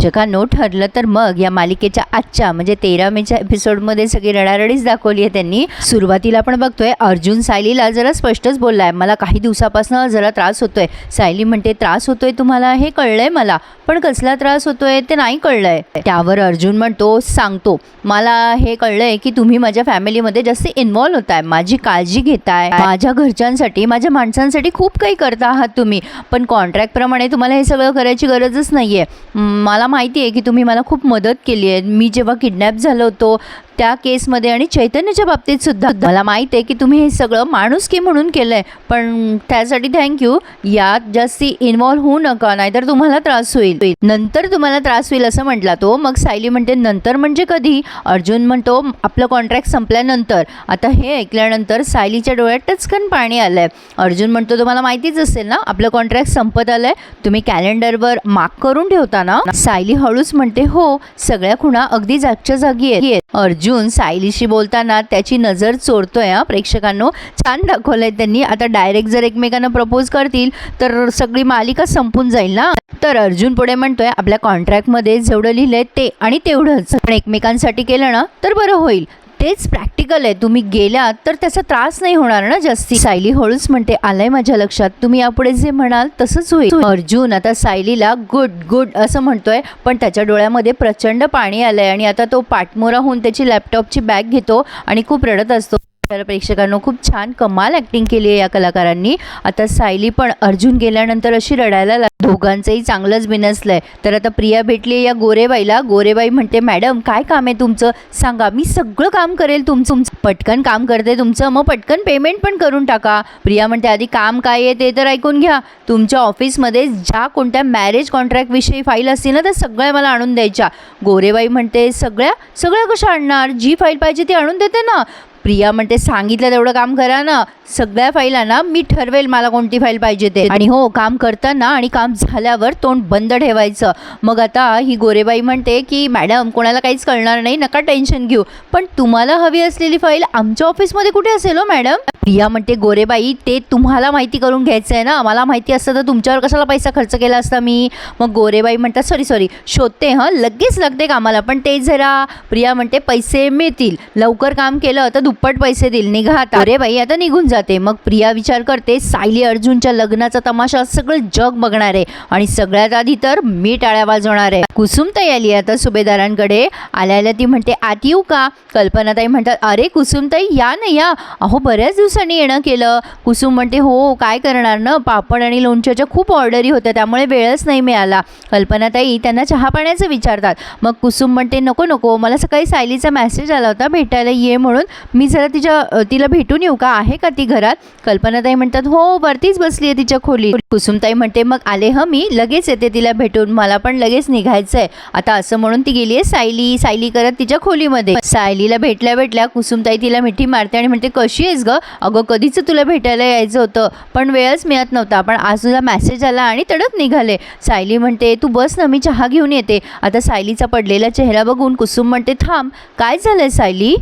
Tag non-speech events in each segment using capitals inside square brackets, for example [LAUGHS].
प्रेक्षकांनो ठरलं तर मग या मालिकेच्या आजच्या म्हणजे तेरा मेच्या एपिसोडमध्ये सगळी रडारडीच दाखवली आहे त्यांनी. सुरुवातीला आपण बघतोय अर्जुन सायलीला जरा स्पष्टच बोललाय मला काही दिवसापासून जरा त्रास होतोय. सायली म्हणते त्रास होतोय तुम्हाला हे कळलंय मला पण कसला त्रास होतोय ते नाही कळलंय. त्यावर अर्जुन म्हणतो सांगतो मला हे कळलंय की तुम्ही माझ्या फॅमिलीमध्ये जास्त इन्व्हॉल्व होताय माझी काळजी घेताय. माझ्या घरच्यांसाठी माझ्या माणसांसाठी खूप काही करता आहात तुम्ही पण कॉन्ट्रॅक्टप्रमाणे तुम्हाला हे सगळं करायची गरजच नाहीये. मला माहिती आहे की तुम्ही मला खूप मदत केली आहे. मी जेव्हा किडनॅप झालो होतो त्या केसमध्ये आणि चैतन्याच्या बाबतीत सुद्धा. मला माहीत आहे की तुम्ही हे सगळं माणुसकी म्हणून केलं आहे पण त्यासाठी थँक्यू यात जास्ती इन्वॉल्व्ह होऊ नका नाहीतर तुम्हाला त्रास होईल. नंतर तुम्हाला त्रास होईल असं म्हटला तो. मग सायली म्हणते नंतर म्हणजे कधी? अर्जुन म्हणतो आपलं कॉन्ट्रॅक्ट संपल्यानंतर. आता हे ऐकल्यानंतर सायलीच्या डोळ्यात टचकन पाणी आलंय. अर्जुन म्हणतो तुम्हाला माहितीच असेल ना आपलं कॉन्ट्रॅक्ट संपत आलंय. तुम्ही कॅलेंडरवर मार्क करून ठेवता ना? सायली हळूच म्हणते हो सगळ्या खुणा अगदी जागच्या जागी आहेत. अर्जुन अर्जुन सायलीशी बोलताना त्याची नजर चोरतोय हा. प्रेक्षकांनो छान दाखवलंय त्यांनी. आता डायरेक्ट जर एकमेकांना प्रपोज करतील तर सगळी मालिका संपून जाईल ना? तर अर्जुन पुढे म्हणतोय आपल्या कॉन्ट्रॅक्टमध्ये जेवढं लिहिलंय ते आणि तेवढंच. पण एकमेकांसाठी केलं ना तर बरं होईल. तेच प्रॅक्टिकल आहे. तुम्ही गेलात तर त्याचा त्रास नाही होणार ना जास्ती. सायली हळूच म्हणते आलंय माझ्या लक्षात. तुम्ही यापुढे जे म्हणाल तसंच होईल. अर्जुन आता सायलीला गुड गुड असं म्हणतोय पण त्याच्या डोळ्यामध्ये प्रचंड पाणी आलंय आणि आता तो पाठमोरा होऊन त्याची लॅपटॉपची बॅग घेतो आणि खूप रडत असतो. तर प्रेक्षकांनो खूप छान कमाल ॲक्टिंग केली आहे या कलाकारांनी. आता सायली पण अर्जुन गेल्यानंतर अशी रडायला लाग दोघांचंही चांगलंच बिनसलं आहे तर आता प्रिया भेटली या गोरेबाईला. गोरेबाई म्हणते मॅडम काय काम आहे तुमचं? सांगा मी सगळं काम करेल तुमचं तुमचं पटकन काम करते तुमचं. मग पटकन पेमेंट पण करून टाका. प्रिया म्हणते आधी काम काय आहे ते तर ऐकून घ्या. तुमच्या ऑफिसमध्ये ज्या कोणत्या मॅरेज कॉन्ट्रॅक्टविषयी फाईल असतील ना त्या सगळ्या मला आणून द्यायच्या. गोरेबाई म्हणते सगळ्या? सगळ्या कशा आणणार? जी फाईल पाहिजे ती आणून देते ना. प्रिया म्हणते सांगितलं तेवढं काम करा ना. सगळ्या फाईला ना मी ठरवेल मला कोणती फाईल पाहिजे ते. आणि हो काम करताना आणि काम झाल्यावर तोंड बंद ठेवायचं. मग आता ही गोरेबाई म्हणते की मॅडम कोणाला काहीच कळणार नाही नका टेन्शन घेऊ. पण तुम्हाला हवी असलेली फाईल आमच्या ऑफिसमध्ये कुठे असेल हो मॅडम? प्रिया म्हणते गोरेबाई ते तुम्हाला माहिती करून घ्यायचं आहे ना. मला माहिती असतं तर तुमच्यावर कशाला पैसा खर्च केला असता मी? मग गोरेबाई म्हणतात सॉरी सॉरी शोधते हं. लगेच लागते कामाला. पण ते जरा प्रिया म्हणते पैसे मिळतील. लवकर काम केलं तर दुप्पट पैसे देईल. निघा आता. गोरेबाई आता निघून जाते. मग प्रिया विचार करते सायली अर्जुनच्या लग्नाचा तमाशा सगळं जग बघणार. आहे आणि सगळ्यात आधी तर मी टाळ्या वाजवणार आहे. कुसुमताई आली आता सुभेदारांकडे. आल्याला ती म्हणते आत येऊ का? कल्पनाताई म्हणतात अरे कुसुमताई या ना या. अहो बऱ्याच दिवसांनी येणं केलं. कुसुम म्हणते हो, हो काय करणार ना? पापड आणि लोणच्याच्या खूप ऑर्डरी होत्या त्यामुळे वेळच नाही मिळाला. कल्पनाताई त्यांना चहा पाण्याचं विचारतात. मग कुसुम म्हणते नको नको मला सकाळी सायलीचा मेसेज आला होता भेटायला ये म्हणून. मी जरा तिच्या तिला भेटून येऊ का? आहे का ती घरात? कल्पनाताई म्हणतात हो, हो वरतीच बसली आहे तिच्या खोली कुसुमताई म्हणते मग आले ह मी लगेच येते तिला भेटून. मला पण लगेच निघायचं आहे. आता असं म्हणून ती गेली आहे सायली. सायली करत तिच्या खोलीमध्ये. सायलीला भेटल्या भेटल्या कुसुमताई तिला मिठी मारते आणि म्हणते कशी आहेस ग? अगं कधीच तुला भेटायला यायचं होतं. पण वेळच मिळत नव्हता. पण आज तुझा मेसेज आला आणि तडक निघाले. सायली म्हणते तू बस ना मी चहा घेऊन येते. आता सायलीचा पडलेला चेहरा बघून कुसुम म्हणते थांब. काय झालंय सायली?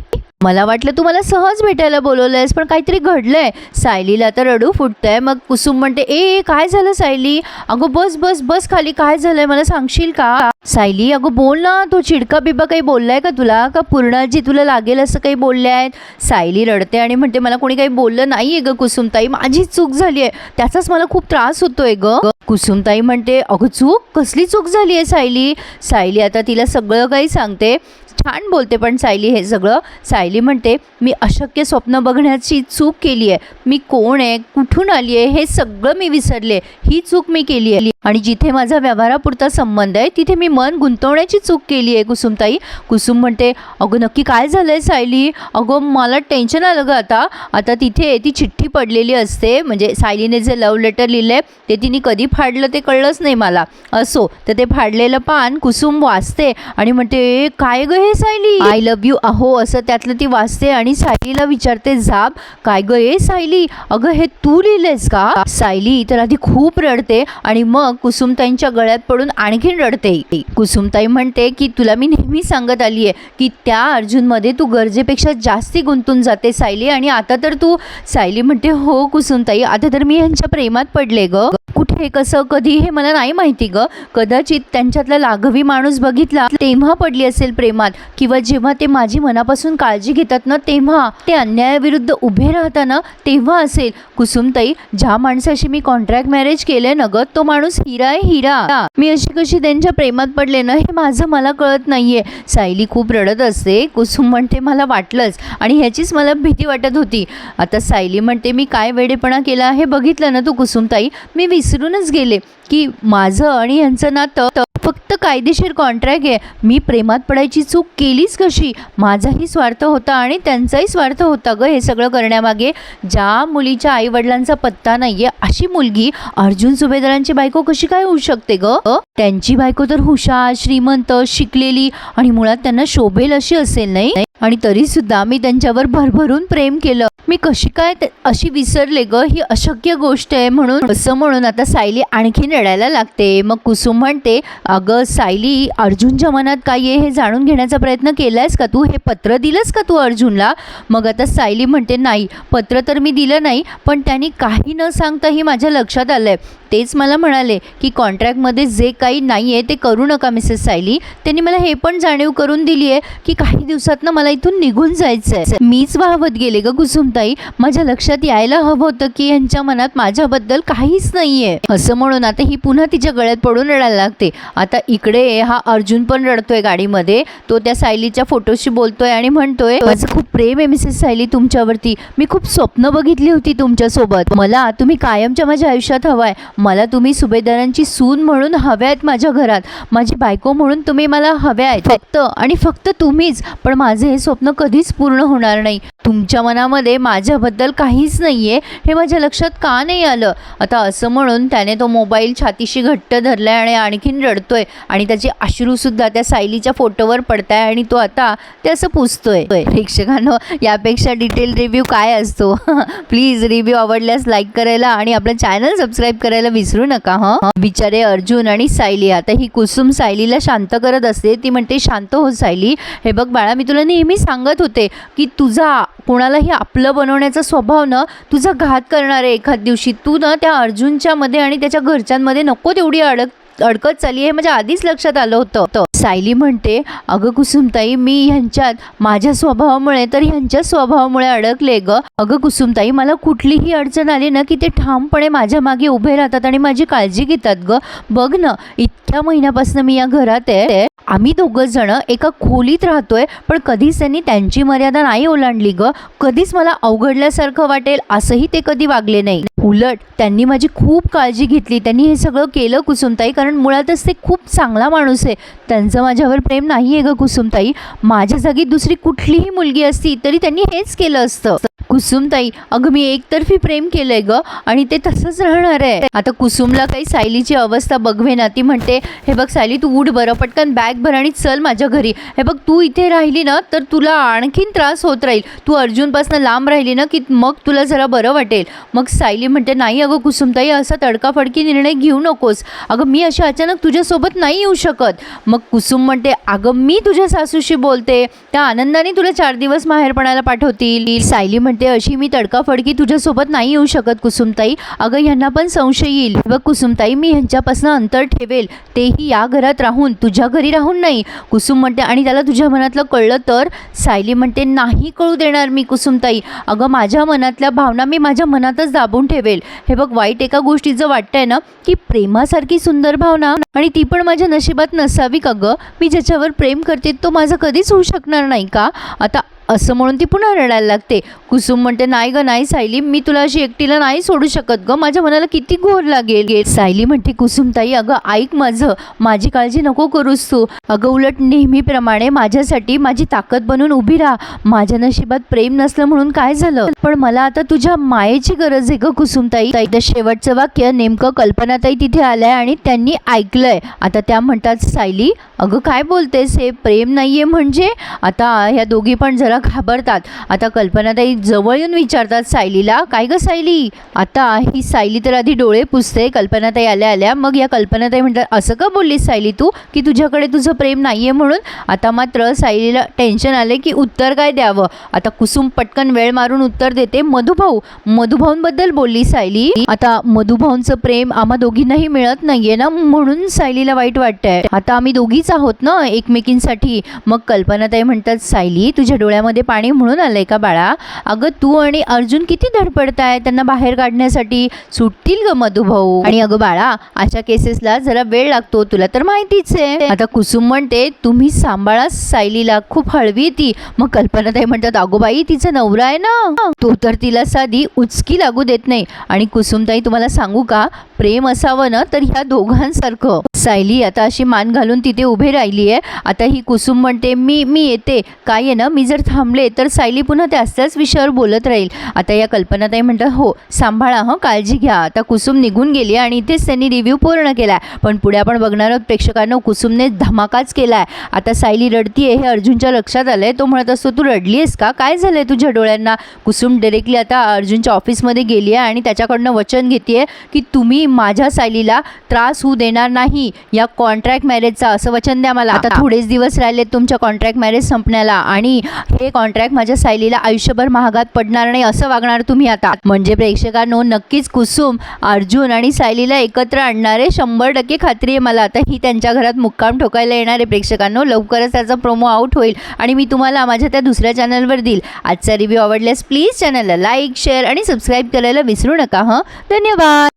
मला वाटलं तू मला सहज भेटायला बोलवलंयस पण काहीतरी घडलंय. सायलीला तर रडू फुटतंय. मग कुसुम म्हणते ए ए, काय झालं सायली? अगं बस बस बस खाली काय झालंय? मला सांगशील का? सायली अगं बोल ना तो चिडका बिबा काही बोललाय का तुला? का पूर्णाजी तुला लागेल असं काही बोलले आहेत? सायली रडते आणि म्हणते मला कोणी काही बोललं नाहीये ग कुसुमताई. माझी चूक झाली आहे. त्याचाच मला खूप त्रास होतोय ग. कुसुमताई म्हणते अगं चूक? कसली चूक झाली आहे सायली? सायली आता तिला सगळं काही सांगते. छान बोलते पण सायली हे सगळं सायली म्हणते मी अशक्य स्वप्न बघण्याची चूक केली आहे मी कोण आहे? कुठून आली आहे हे सगळं मी विसरले. ही चूक मी केली आहे आणि जिथे माझा व्यवहारापुरता संबंध आहे तिथे मी मन गुंतवण्याची चूक केली आहे कुसुमताई. कुसुम म्हणते अगं नक्की काय झालं आहे सायली? अगं मला टेन्शन आलं गं आता. आता तिथे ती चिठ्ठी पडलेली असते. म्हणजे सायलीने जे लव्ह लेटर लिहिलं आहे ते तिने कधी फाडलं ते कळलंच नाही मला. असो तर ते फाडलेलं पान कुसुम वाचते आणि म्हणते काय गं हे सायली? आय लव्ह यू अहो असं त्यातलं ती वाचते आणि सायलीला विचारते जाब काय गं हे सायली? अगं हे तू लिहिलेस का? सायली तर आधी खूप रडते आणि मग मग कुसुमताईंच्या गळ्यात पडून आणखीन रडते. कुसुमताई म्हणते की तुला मी नेहमी सांगत आली आहे की त्या अर्जुनमध्ये तू गरजेपेक्षा जास्ती गुंतून जाते सायली आणि आता तर तू सायली म्हणते हो कुसुमताई आता तर मी ह्यांच्या प्रेमात पडले ग. कुठे कसं कधी हे मला नाही माहिती ग. कदाचित त्यांच्यातला लाघवी माणूस बघितला तेव्हा पडली असेल प्रेमात किंवा जेव्हा ते माझी मनापासून काळजी घेतात ना तेव्हा ते अन्यायाविरुद्ध उभे राहताना तेव्हा असेल. कुसुमताई ज्या माणसाशी मी कॉन्ट्रॅक्ट मॅरेज केलंय ना ग तो माणूस हिरा आहे हिरा. मी अशी कशी त्यांच्या प्रेमात पडले ना हे माझं मला कळत नाहीये. सायली खूप रडत असते कुसुम म्हणते मला वाटलंच. आणि ह्याचीच मला भीती वाटत होती. आता सायली म्हणते मी काय वेडेपणा केला हे बघितलं ना तू कुसुमताई. मी विसरूनच गेले की माझं आणि यांचं नातं फक्त कायदेशीर कॉन्ट्रॅक्ट आहे मी प्रेमात पडायची चूक केलीच कशी? माझाही स्वार्थ होता आणि त्यांचाही स्वार्थ होता ग हे सगळं करण्यामागे. ज्या मुलीच्या आईवडिलांचा पत्ता नाहीये अशी मुलगी अर्जुन सुभेदारांची बायको कशी काय होऊ शकते ग? त्यांची बायको तर हुशार श्रीमंत शिकलेली आणि मुळात त्यांना शोभेल अशी असेल नाही? आणि तरी सुद्धा मी त्यांच्यावर भरभरून प्रेम केलं. मी कशी काय अशी विसरले ग? ही अशक्य गोष्ट आहे म्हणून. असं म्हणून आता सायली आणखी रडायला लागते. मग कुसुम म्हणते अगं सायली अर्जुनच्या मनात काय आहे हे जाणून घेण्याचा प्रयत्न केलायस का तू? हे पत्र दिलंस का तू अर्जुनला? मग आता सायली म्हणते नाही पत्र तर मी दिलं नाही पण त्यांनी काही न सांगताही माझ्या लक्षात आलं आहे तेच मला म्हणाले की कॉन्ट्रॅक्टमध्ये जे काही नाही आहे ते करू नका मिसेस सायली. त्यांनी मला हे पण जाणीव करून दिली आहे की काही दिवसातनं मला इथून निघून जायचं आहे मीच वाहवत गेले ग कुसुमताई. माझ्या लक्षात यायला हवं होतं की यांच्या मनात माझ्याबद्दल काहीच नाही आहे असं म्हणून आता ही पुन्हा तिच्या गळ्यात पडून रडायला लागते. आता इकडे हा अर्जुन पण रडतोय गाडीमध्ये. तो त्या सायलीच्या फोटोशी बोलतोय आणि म्हणतोय माझं खूप प्रेम आहे मिसेस सायली तुमच्यावरती. मी खूप स्वप्न बघितली होती तुमच्यासोबत. मला तुम्ही कायमच्या माझ्या आयुष्यात हवाय. मला तुम्ही सुभेदारांची सून म्हणून हव्या आहेत माझ्या घरात. माझी बायको म्हणून तुम्ही मला हव्या आहेत. फक्त आणि फक्त तुम्हीच. पण माझे हे स्वप्न कधीच पूर्ण होणार नाही. तुमच्या मनामध्ये माझ्याबद्दल काहीच नाही आहे हे माझ्या लक्षात का नाही आलं? आता असं म्हणून त्याने तो मोबाईल छातीशी घट्ट धरलाय आणि आणखीन रडतोय. आणि त्याचे अश्रूसुद्धा त्या सायलीच्या फोटोवर पडताय आणि तो आता ते असं पुसतोय. प्रेक्षकांनो यापेक्षा डिटेल रिव्ह्यू काय असतो? [LAUGHS] प्लीज रिव्ह्यू आवडल्यास लाईक करायला आणि आपलं चॅनल सबस्क्राईब करायला विसरू नका ह? बिचारे अर्जुन आणि सायली. आता ही कुसुम सायलीला शांत करत असते. ती म्हणते शांत हो सायली. हे बघ बाळा मी तुला नेहमी सांगत होते की तुझा कोणालाही आपलं बनवण्याचा स्वभाव ना तुझा घात करणार आहे एखाद दिवशी. तू ना त्या अर्जुनच्या मध्ये आणि त्याच्या घरच्यांमध्ये नको तेवढी अडक. अडकत चालली हे माझ्या आधीच लक्षात आलं होतं. सायली म्हणते अगं कुसुमताई मी ह्यांच्यात माझ्या स्वभावामुळे तर ह्यांच्या स्वभावामुळे अडकले ग. अगं कुसुमताई मला कुठलीही अडचण आली ना की ते ठामपणे माझ्या मागे उभे राहतात आणि माझी काळजी घेतात ग. बघ ना इतक्या महिन्यापासून मी या घरात आहे. आम्ही दोघं जण एका खोलीत राहतोय पण कधीच त्यांनी त्यांची मर्यादा नाही ओलांडली ग. कधीच मला अवघडल्यासारखं वाटेल असंही ते कधी वागले नाही. उलट त्यांनी माझी खूप काळजी घेतली. त्यांनी हे सगळं केलं कुसुमताई कारण मुळातच ते खूप चांगला माणूस आहे. त्यांचं माझ्यावर प्रेम नाही आहे गं कुसुमताई. माझ्या जागी दुसरी कुठलीही मुलगी असती तरी त्यांनी हेच केलं असतं. कुसुमताई अगं मी एकतर्फी प्रेम केलंय ग आणि ते तसंच राहणार आहे. आता कुसुमला काही सायलीची अवस्था बघवे ना ती म्हणते हे बघ सायली तू उठ बरं पटकन बॅग भर आणि चल माझ्या घरी. हे बघ तू इथे राहिली ना तर तुला आणखीन त्रास होत राहील. तू अर्जुनपासून लांब राहिली ना की मग तुला जरा बरं वाटेल. मग सायली म्हणते नाही अगं कुसुमताई असा तडकाफडकी निर्णय घेऊ नकोस. अगं मी अशा अचानक तुझ्यासोबत नाही येऊ शकत. मग कुसुम म्हणते अगं मी तुझ्या सासूशी बोलते. त्या आनंदाने तुला चार दिवस माहेरपणाला पाठवतील. सायली म्हणते अशी मी तडकाफडकी तुझ्यासोबत नाही येऊ शकत कुसुमताई. अगं ह्यांना पण संशय येईल. व कुसुमताई मी ह्यांच्यापासून अंतर ठेवेल. तेही या घरात राहून तुझ्या घरी राहून नाही. कुसुम म्हणते आणि त्याला तुझ्या मनातलं कळलं तर? सायली म्हणते नाही कळू देणार मी कुसुमताई. अगं माझ्या मनातल्या भावना मी माझ्या मनातच दाबून ठेवेल. हे बघ वाईट एका गोष्टीचं वाटतंय ना की प्रेमासारखी सुंदर भावना आणि ती पण माझ्या नशिबात नसावी का गं? मी ज्याच्यावर प्रेम करते तो माझं कधीच होऊ शकणार नाही का? आता असं म्हणून ती पुन्हा रडायला लागते. कुसुम म्हणते नाही ग नाही सायली मी तुला अशी एकटीला नाही सोडू शकत ग. माझ्या मनाला किती घोर लागेल. सायली म्हणते कुसुमताई अगं ऐक माझं. माझी काळजी नको करूस तू. अगं उलट नेहमीप्रमाणे माझ्यासाठी माझी ताकद बनून उभी राहा. माझ्या नशिबात प्रेम नसलं म्हणून काय झालं? पण मला आता तुझ्या मायेची गरज आहे ग कुसुमताई ताई. तर शेवटचं वाक्य नेमकं कल्पनाताई तिथे आलंय आणि त्यांनी ऐकलंय. आता त्या म्हणतात सायली अगं काय बोलतेस? हे प्रेम नाहीये म्हणजे? आता ह्या दोघी पण जरा घाबरतात. आता कल्पनाताई जवळ येऊन विचारतात सायलीला? काय ग सायली? आता ही सायली तर आधी डोळे पुसते. कल्पनाताई आल्या आल्या मग या कल्पनाताई म्हणतात असं का बोललीस सायली तू? की तुझ्याकडे तुझं प्रेम नाही आहे म्हणून? आता मात्र सायलीला टेन्शन आले की उत्तर काय द्यावं? आता कुसुम पटकन वेळ मारून उत्तर देते मधुभाऊ मधुभाऊंबद्दल बोलली सायली. आता मधुभाऊंचं प्रेम आम्हा दोघींनाही मिळत नाहीये ना म्हणून सायलीला वाईट वाटतंय. आता आम्ही दोघीच आहोत ना एकमेकींसाठी. मग कल्पनाताई म्हणतात सायली तुझ्या डोळ्यामध्ये पाणी म्हणून आलंय का बाळा? अगं तू आणि अर्जुन किती धडपडताय त्यांना बाहेर काढण्यासाठी सुटतील ग मधुभाऊ आणि अगं बाळा अशा केसेसला जरा वेळ लागतो तुला तर माहितीच आहे. आता कुसुम म्हणते तुम्ही सांभाळा सायलीला खूप हळवी ती. मग कल्पनाताई म्हणतात अगोबाई तिचा नवरा आहे ना? तो तर तिला साधी उचकी लागू देत नाही. आणि कुसुमताई तुम्हाला सांगू का? प्रेम असावं ना तर ह्या दोघांसारखं. सायली आता अशी मान घालून तिथे उभे राहिली आहे आता ही कुसुम म्हणते मी मी येते. काय आहे ना? मी जर थांब थांबले तर सायली पुन्हा त्याच त्याच विषयावर बोलत राहील. आता या कल्पनाताई म्हणतात हो सांभाळा हं काळजी घ्या. आता कुसुम निघून गेली आणि इथेच त्यांनी रिव्ह्यू पूर्ण केला पण पुढे आपण बघणार आहोत प्रेक्षकांना कुसुमने धमाकाच केला आहे आता सायली रडतीये हे अर्जुनच्या लक्षात आलंय. तो म्हणत असतो तू रडली आहेस का? काय झालंय तुझ्या डोळ्यांना? कुसुम डायरेक्टली आता अर्जुनच्या ऑफिसमध्ये गेली आहे आणि त्याच्याकडनं वचन घेते की तुम्ही माझ्या सायलीला त्रास होऊ देणार नाही. या कॉन्ट्रॅक्ट मॅरेजचा असं वचन द्या मला. आता थोडेच दिवस राहिलेत तुमच्या कॉन्ट्रॅक्ट मॅरेज संपण्याला आणि हे कॉन्ट्रॅक्ट माझ्या सायलीला आयुष्यभर महागात पडणार नाही असं वागणार तुम्ही आता. म्हणजे प्रेक्षकांनो नक्कीच कुसुम अर्जुन आणि सायलीला एकत्र आणणारे शंभर टक्के खात्री आहे मला. आता ही त्यांच्या घरात मुक्काम ठोकायला येणार आहे प्रेक्षकांनो. लवकरच त्याचा प्रोमो आउट होईल आणि मी तुम्हाला माझ्या त्या दुसऱ्या चॅनलवर देईल. आजचा रिव्ह्यू आवडल्यास प्लीज चॅनलला लाईक शेअर आणि सबस्क्राईब करायला विसरू नका हं? धन्यवाद!